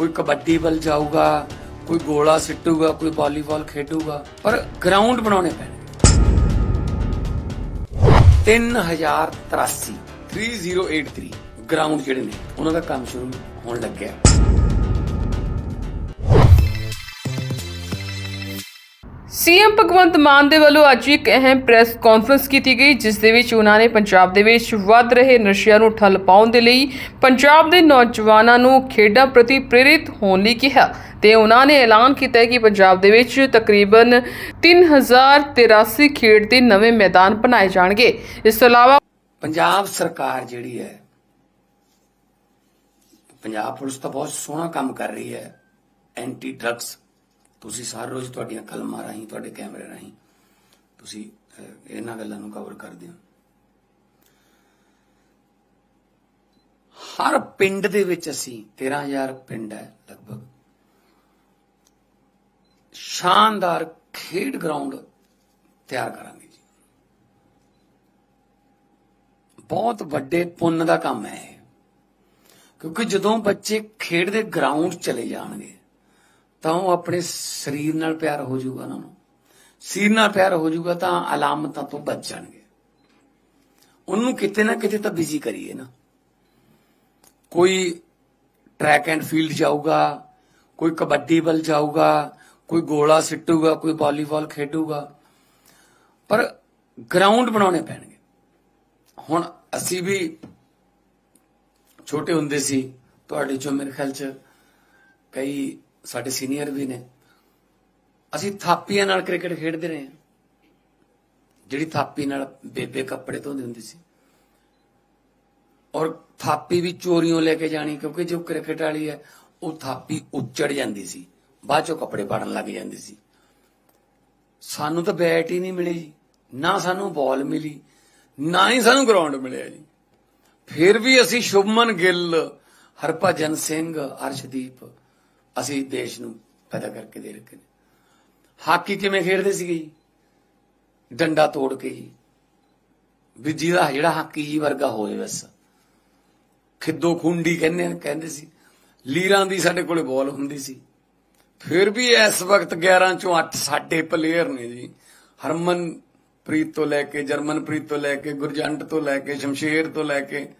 ਕੋਈ ਕਬੱਡੀ ਵੱਲ ਜਾਊਗਾ, ਕੋਈ ਗੋਲਾ ਸਿੱਟੂਗਾ, ਕੋਈ ਵਾਲੀਬਾਲ ਖੇਡੂਗਾ, ਪਰ ਗਰਾਊਂਡ ਬਣਾਉਣੇ ਪੈਣਗੇ। 3083 3083 ਗਰਾਊਂਡ ਜਿਹੜੇ ਨੇ, ਉਹਨਾਂ ਦਾ ਕੰਮ ਸ਼ੁਰੂ ਹੋਣ ਲੱਗਿਆ। ਸੀਐਮ ਭਗਵੰਤ ਮਾਨ ਦੇ ਵੱਲੋਂ ਅੱਜ ਇੱਕ ਅਹਿਮ ਪ੍ਰੈਸ ਕਾਨਫਰੰਸ ਕੀਤੀ ਗਈ, ਜਿਸ ਦੇ ਵਿੱਚ ਉਹਨਾਂ ਨੇ ਪੰਜਾਬ ਦੇ ਵਿੱਚ ਵੱਧ ਰਹੇ ਨਸ਼ਿਆਂ ਨੂੰ ਠੱਲ ਪਾਉਣ ਦੇ ਲਈ ਪੰਜਾਬ ਦੇ ਨੌਜਵਾਨਾਂ ਨੂੰ ਖੇਡਾਂ ਪ੍ਰਤੀ ਪ੍ਰੇਰਿਤ ਹੋਣ ਲਈ ਕਿਹਾ ਤੇ ਉਹਨਾਂ ਨੇ ਐਲਾਨ ਕੀਤਾ ਹੈ ਕਿ ਪੰਜਾਬ ਦੇ ਵਿੱਚ ਤਕਰੀਬਨ 3083 ਖੇਡ ਦੇ ਨਵੇਂ ਮੈਦਾਨ ਬਣਾਏ ਜਾਣਗੇ। ਇਸ ਤੋਂ ਇਲਾਵਾ ਪੰਜਾਬ ਸਰਕਾਰ ਜਿਹੜੀ ਹੈ, ਪੰਜਾਬ ਪੁਲਿਸ ਤਾਂ ਬਹੁਤ ਸੋਹਣਾ ਕੰਮ ਕਰ ਰਹੀ ਹੈ ਐਂਟੀ ਡਰੱਗਸ ਤੁਸੀਂ ਸਾਰ ਰੋਜ਼ ਤੁਹਾਡੀਆਂ ਕਲਮਾਂ ਰਾਹੀਂ, ਤੁਹਾਡੇ ਕੈਮਰੇ ਰਾਹੀਂ ਤੁਸੀਂ ਇਹਨਾਂ ਗੱਲਾਂ ਨੂੰ ਕਵਰ ਕਰਦੇ ਹੋ। ਹਰ ਪਿੰਡ ਦੇ ਵਿੱਚ ਅਸੀਂ 13000 ਪਿੰਡ ਹੈ ਲਗਭਗ। ਸ਼ਾਨਦਾਰ ਖੇਡ ਗਰਾਊਂਡ ਤਿਆਰ ਕਰਾਂਗੇ ਜੀ। ਬਹੁਤ ਵੱਡੇ ਪੁੰਨ ਦਾ ਕੰਮ ਹੈ ਇਹ। ਕਿਉਂਕਿ ਜਦੋਂ ਬੱਚੇ ਖੇਡ ਦੇ ਗਰਾਊਂਡ ਚਲੇ ਜਾਣਗੇ ਤਾਂ ਉਹ ਆਪਣੇ ਸਰੀਰ ਨਾਲ ਪਿਆਰ ਹੋ ਜਾਊਗਾ ਉਹਨਾਂ ਨੂੰ। ਸਰੀਰ ਨਾਲ ਪਿਆਰ ਹੋ ਜਾਊਗਾ ਤਾਂ ਅਲਾਮਤਾਂ ਤੋਂ ਬਚ ਜਾਣਗੇ। ਉਹਨੂੰ ਕਿਤੇ ਨਾ ਕਿਤੇ ਤਾਂ ਬਿਜ਼ੀ ਕਰੀਏ ਨਾ। ਕੋਈ ਟਰੈਕ ਐਂਡ ਫੀਲਡ ਜਾਊਗਾ, ਕੋਈ ਕਬੱਡੀ ਵੱਲ ਜਾਊਗਾ, ਕੋਈ ਗੋਲਾ ਸਿੱਟੂਗਾ, ਕੋਈ ਵਾਲੀਬਾਲ ਖੇਡੂਗਾ। ਪਰ ਗਰਾਊਂਡ ਬਣਾਉਣੇ ਪੈਣਗੇ। ਹੁਣ ਅਸੀਂ ਵੀ ਛੋਟੇ ਹੁੰਦੇ ਸੀ, ਤੁਹਾਡੇ ਚੋਂ ਮੇਰੇ ਖਿਆਲ ਚ ਕਈ ਸਾਡੇ ਸੀਨੀਅਰ ਵੀ ਨੇ। ਅਸੀਂ ਥਾਪੀਆਂ ਨਾਲ ਕ੍ਰਿਕਟ ਖੇਡਦੇ ਰਹੇ ਹਾਂ। ਜਿਹੜੀ ਥਾਪੀ ਨਾਲ ਬੇਬੇ ਕੱਪੜੇ ਧੋਂਦੀ ਹੁੰਦੀ ਸੀ। ਔਰ ਥਾਪੀ ਵੀ ਚੋਰੀਆਂ ਲੈ ਕੇ ਜਾਣੀ, ਕਿਉਂਕਿ ਜੋ ਕ੍ਰਿਕਟ ਵਾਲੀ ਹੈ, ਉਹ ਥਾਪੀ ਉੱਚੜ ਜਾਂਦੀ ਸੀ। ਬਾਅਦ ਚੋਂ ਕੱਪੜੇ ਪਾੜਨ ਲੱਗ ਜਾਂਦੀ ਸੀ। ਸਾਨੂੰ ਤਾਂ ਬੈਟ ਹੀ ਨਹੀਂ ਮਿਲੀ ਜੀ। ਨਾ ਸਾਨੂੰ ਬਾਲ ਮਿਲੀ, ਨਾ ਹੀ ਸਾਨੂੰ ਗਰਾਊਂਡ ਮਿਲਿਆ ਜੀ। ਫਿਰ ਵੀ ਅਸੀਂ ਸ਼ੁਭਮਨ ਗਿੱਲ, ਹਰਭਜਨ ਸਿੰਘ, ਅਰਸ਼ਦੀਪ ਅਸੀਂ ਦੇਸ਼ ਨੂੰ ਪੈਦਾ ਕਰਕੇ ਦੇ ਰੱਖੇ ਨੇ। ਹਾਕੀ ਕਿਵੇਂ ਖੇਡਦੇ ਸੀਗੇ ਜੀ? ਡੰਡਾ ਤੋੜ ਕੇ ਜੀ। ਵੀ ਜਿਹਦਾ ਜਿਹੜਾ ਹਾਕੀ ਜੀ ਵਰਗਾ ਹੋਵੇ ਬਸ। ਖਿੱਦੋ ਖੁੰਡੀ ਕਹਿੰਦੇ ਕਹਿੰਦੇ ਸੀ। ਲੀਰਾਂ ਦੀ ਸਾਡੇ ਕੋਲੇ ਬਾਲ ਹੁੰਦੀ ਸੀ। ਫਿਰ ਵੀ ਇਸ ਵਕਤ 11 ਚੋਂ 8 ਸਾਡੇ ਪਲੇਅਰ ਨੇ ਜੀ। ਹਰਮਨ ਪ੍ਰੀਤ ਤੋਂ ਲੈ ਕੇ, ਜਰਮਨਪ੍ਰੀਤ ਤੋਂ ਲੈ ਕੇ, ਗੁਰਜੰਟ ਤੋਂ ਲੈ ਕੇ, ਸ਼ਮਸ਼ੇਰ ਤੋਂ ਲੈ ਕੇ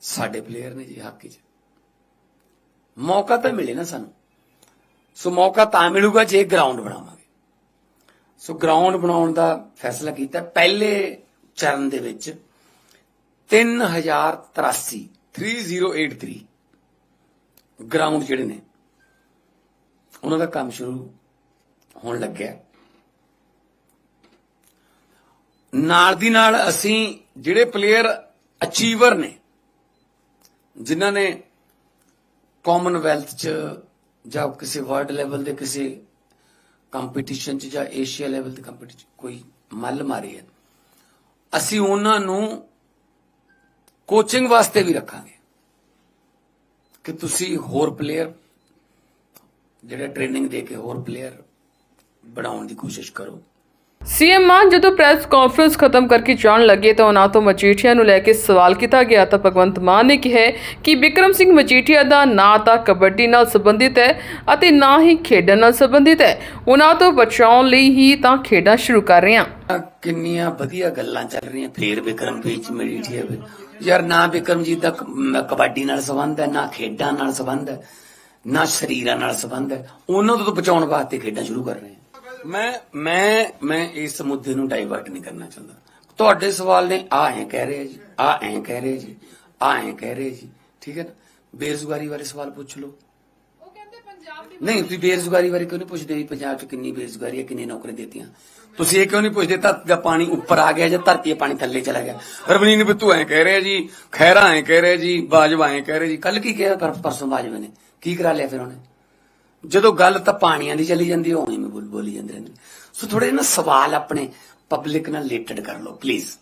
ਸਾਡੇ ਪਲੇਅਰ ਨੇ ਜੀ ਹਾਕੀ 'ਚ। ਮੌਕਾ ਤਾਂ ਮਿਲੇ ਨਾ ਸਾਨੂੰ। ਸੋ ਮੌਕਾ ਤਾਂ ਮਿਲੂਗਾ ਜੇ ਗਰਾਊਂਡ ਬਣਾਵਾਂਗੇ। ਸੋ ਗਰਾਊਂਡ ਬਣਾਉਣ ਦਾ ਫੈਸਲਾ ਕੀਤਾ। ਪਹਿਲੇ ਚਰਨ ਦੇ ਵਿੱਚ 3083 3083 ਗਰਾਊਂਡ ਜਿਹੜੇ ਨੇ, ਉਹਨਾਂ ਦਾ ਕੰਮ ਸ਼ੁਰੂ ਹੋਣ ਲੱਗਿਆ। ਨਾਲ ਦੀ ਨਾਲ ਅਸੀਂ ਜਿਹੜੇ ਪਲੇਅਰ ਅਚੀਵਰ ਨੇ, ਜਿਨ੍ਹਾਂ ਨੇ ਕਾਮਨਵੈਲਥ ਚ ਜਾਂ ਕਿਸੇ ਵਰਲਡ ਲੈਵਲ ਦੇ ਕਿਸੇ ਕੰਪੀਟੀਸ਼ਨ ਚ ਜਾਂ ਏਸ਼ੀਆ ਲੈਵਲ ਦੇ ਕੰਪੀਟੀਸ਼ਨ ਕੋਈ ਮੱਲ ਮਾਰੀ ਹੈ ਅਸੀਂ ਉਹਨਾਂ ਨੂੰ ਕੋਚਿੰਗ ਵਾਸਤੇ ਵੀ ਰੱਖਾਂਗੇ। ਕਿ ਤੁਸੀਂ ਹੋਰ ਪਲੇਅਰ ਜਿਹੜੇ ਟ੍ਰੇਨਿੰਗ ਦੇ ਕੇ ਹੋਰ ਪਲੇਅਰ ਬਣਾਉਣ ਦੀ ਕੋਸ਼ਿਸ਼ ਕਰੋ। ਸੀਐਮ ਮਾਨ ਜਦੋਂ ਪ੍ਰੈਸ ਕਾਨਫਰੰਸ ਖਤਮ ਕਰਕੇ ਜਾਣ ਲੱਗੇ ਤਾਂ ਉਹਨਾਂ ਤੋਂ ਮਜੀਠੀਆ ਨੂੰ ਲੈ ਕੇ ਸਵਾਲ ਕੀਤਾ ਗਿਆ ਤਾਂ ਭਗਵੰਤ ਮਾਨ ਨੇ ਕਿਹਾ ਕਿ ਵਿਕਰਮ ਸਿੰਘ ਮਜੀਠੀਆ ਦਾ ਨਾ ਤਾਂ ਕਬੱਡੀ ਨਾਲ ਸੰਬੰਧਿਤ ਹੈ ਅਤੇ ਨਾ ਹੀ ਖੇਡਾਂ ਨਾਲ ਸੰਬੰਧਿਤ ਹੈ। ਉਹਨਾਂ ਤੋਂ ਬਚਾਉਣ ਲਈ ਹੀ ਤਾਂ ਖੇਡਾਂ ਸ਼ੁਰੂ ਕਰ ਰਹੇ ਹਾਂ। ਕਿੰਨੀਆਂ ਵਧੀਆ ਗੱਲਾਂ ਚੱਲ ਰਹੀਆਂ। ਫੇਰ ਵਿਕਰਮ ਵਿੱਚ ਮਰੀਠੀ ਯਾਰ ਨਾ ਵਿਕਰਮ ਦਾ ਕਬੱਡੀ ਨਾਲ ਸੰਬੰਧ ਹੈ, ਨਾ ਖੇਡਾਂ ਨਾਲ ਸੰਬੰਧ ਹੈ, ਨਾ ਸਰੀਰਾਂ ਨਾਲ ਸੰਬੰਧ ਹੈ। ਉਹਨਾਂ ਤੋਂ ਬਚਾਉਣ ਵਾਸਤੇ ਖੇਡਾਂ ਸ਼ੁਰੂ ਕਰ ਰਹੇ ਹਾਂ। ਮੈਂ ਮੈਂ ਮੈਂ ਇਸ ਮੁੱਦੇ ਨੂੰ ਡਾਈਵਰਟ ਨਹੀਂ ਕਰਨਾ ਚਾਹੁੰਦਾ। ਤੁਹਾਡੇ ਸਵਾਲ ਨੇ ਆ ਐ ਕਹਿ ਰਹੇ ਜੀ ਆ ਐ ਕਹਿ ਰਹੇ ਜੀ ਆ ਐ ਕਹਿ ਰਹੇ ਜੀ ਠੀਕ ਹੈ ਨਾ? ਬੇਰੁਜ਼ਗਾਰੀ ਬਾਰੇ ਸਵਾਲ ਪੁੱਛ ਲਓ। ਨਹੀਂ ਤੁਸੀਂ ਬੇਰੁਜ਼ਗਾਰੀ ਬਾਰੇ ਕਿਉਂ ਨਹੀਂ ਪੁੱਛਦੇ ਵੀ ਪੰਜਾਬ 'ਚ ਕਿੰਨੀ ਬੇਰੁਜ਼ਗਾਰੀ ਹੈ ਕਿੰਨੀ ਨੌਕਰੀਆਂ ਦਿੱਤੀਆਂ? ਤੁਸੀਂ ਇਹ ਕਿਉਂ ਨਹੀਂ ਪੁੱਛਦੇ ਧਰਤੀ ਦਾ ਪਾਣੀ ਉੱਪਰ ਆ ਗਿਆ ਜਾਂ ਧਰਤੀ ਪਾਣੀ ਥੱਲੇ ਚਲਾ ਗਿਆ? ਰਵਨੀਤ ਬਿੱਟੂ ਐਂ ਕਹਿ ਰਿਹਾ ਜੀ ਖੈਰਾ ਐਂ ਕਹਿ ਰਿਹਾ ਜੀ ਬਾਜਵਾ ਐਂ ਕਹਿ ਰਿਹਾ ਜੀ। ਕੱਲ ਕੀ ਕਿਹਾ ਪਰ- ਪਰਸੋਂ ਬਾਜਵਾ ਨੇ। ਕੀ ਕਰਾ ਲਿਆ ਫਿਰ ਉਹਨੇ? ਜਦੋਂ ਗੱਲ ਤਾਂ ਪਾਣੀਆਂ ਦੀ ਚੱਲੀ ਜਾਂਦੀ ਉਹ ਐਵੇਂ ਬੋਲ ਬੋਲੀ ਜਾਂਦੇ ਰਹਿੰਦੇ। ਸੋ ਥੋੜੇ ਨਾ ਸਵਾਲ ਆਪਣੇ ਪਬਲਿਕ ਨਾਲ ਰਿਲੇਟਡ ਕਰ ਲਓ ਪਲੀਜ਼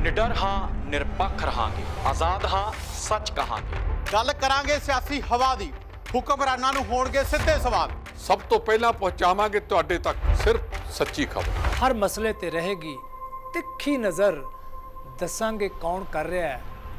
ਨਿਡਰ ਹਾਂ ਨਿਰਪੱਖ ਰਹਾਂਗੇ। ਆਜ਼ਾਦ ਹਾਂ ਸੱਚ ਕਹਾਂਗੇ। ਗੱਲ ਕਰਾਂਗੇ ਸਿਆਸੀ ਹਵਾ ਦੀ। ਹੁਕਮਰਾਨਾਂ ਨੂੰ ਹੋਣਗੇ ਸਿੱਧੇ ਸਵਾਲ। ਸਭ ਤੋਂ ਪਹਿਲਾਂ ਪਹੁੰਚਾਵਾਂਗੇ ਤੁਹਾਡੇ ਤੱਕ ਸਿਰਫ ਸੱਚੀ ਖਬਰ। ਹਰ ਮਸਲੇ ਤੇ ਰਹੇਗੀ ਤਿੱਖੀ ਨਜ਼ਰ। ਦੱਸਾਂਗੇ ਕੌਣ ਕਰ ਰਿਹਾ ਹੈ।